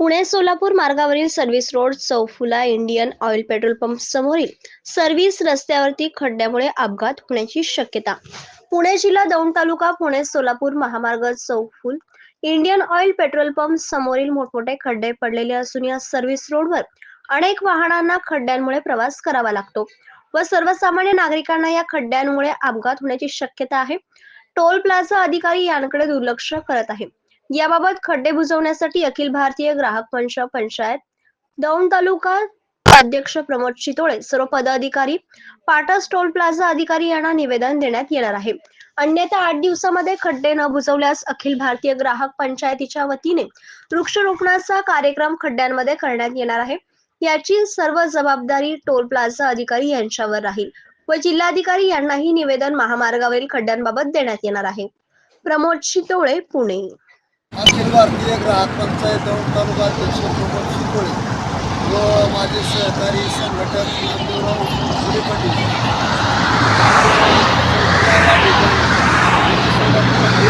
पुणे सोलापूर मार्गावरील service road Chaufula Indian Oil petrol pump समोरील service रस्त्यावरती खड्ड्यामुळे अपघात होण्याची शक्यता. पुणे जिल्हा दौंड तालुका पुणे सोलापूर महामार्ग Chaufula Indian Oil petrol pump समोरील मोठमोठे खड्डे पडलेले असून या सर्व्हिस रोडवर अनेक वाहनांना खड्ड्यांमुळे प्रवास करावा लागतो व सर्वसामान्य नागरिकांना या खड्ड्यांमुळे अपघात होण्याची शक्यता आहे. टोल प्लाझा अधिकारी यांकडे दुर्लक्ष करत आहे. याबाबत खड्डे बुजवण्यासाठी अखिल भारतीय ग्राहक पंच पंचायत दौंड तालुका अध्यक्ष प्रमोद चितोळे सर्व पदाधिकारी पाटस टोल प्लाझा अधिकारी यांना निवेदन देण्यात येणार आहे. अन्यथा आठ दिवसामध्ये खड्डे न बुजवल्यास अखिल भारतीय ग्राहक पंचायतीच्या वतीने वृक्षरोपणाचा कार्यक्रम खड्ड्यांमध्ये करण्यात येणार आहे. याची सर्व जबाबदारी टोल प्लाझा अधिकारी यांच्यावर राहील व जिल्हाधिकारी यांनाही निवेदन महामार्गावरील खड्ड्यांबाबत देण्यात येणार आहे. प्रमोद चितोळे पुणे. अखिल भारतीय ग्राहक पंचायत दौंड तालुका अध्यक्ष प्रमोद शिकोळे व माझे सहकारी संघटक नामदेवराव सुरे पाटील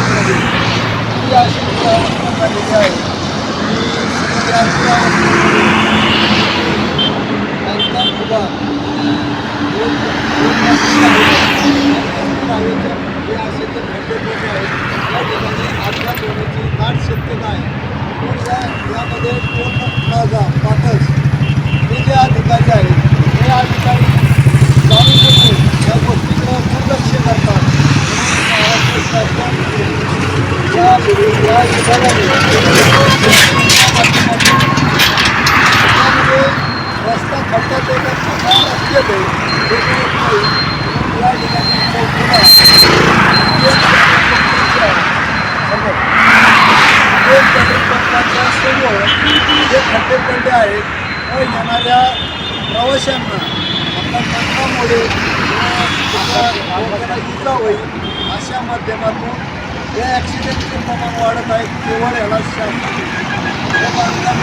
ही अशी दुरावस्था झालेली आहे की दोन दोन वर्षाचे आहे. आणि हवेच्या जे असे ते खड्डे पडले आहेत त्या ठिकाणी अपघात होण्याची दाट शक्यता आहे पण या यामध्ये पूर्ण प्लाझा पाटस हे जे अधिकारी आहेत हे अधिकारी जाणून बुजून या गोष्टीकडे दुर्लक्ष करतात म्हणून महाराष्ट्र शासनाने या या विभागाने त्यामध्ये रस्ता खड्ड्यात एका छोटा रस्त्यात आहे हे मिळत नाही म्हणून या ठिकाणी चौकीला दोन समोर जे खड्डे पडले आहेत व येणाऱ्या प्रवाशांना आपल्या पंपामुळे इजा होईल अशा माध्यमातून या ॲक्सिडेंटचे प्रमाण वाढत आहे केवळ याला शासन हे बांधकाम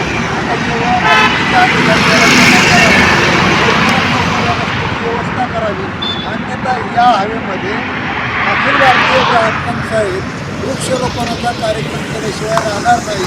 व्यवस्था करावी. अन्यथा या हवेमध्ये अखिल भारतीय ग्राहक वृक्षरोपणाचा कार्यक्रम केल्याशिवाय राहणार नाही.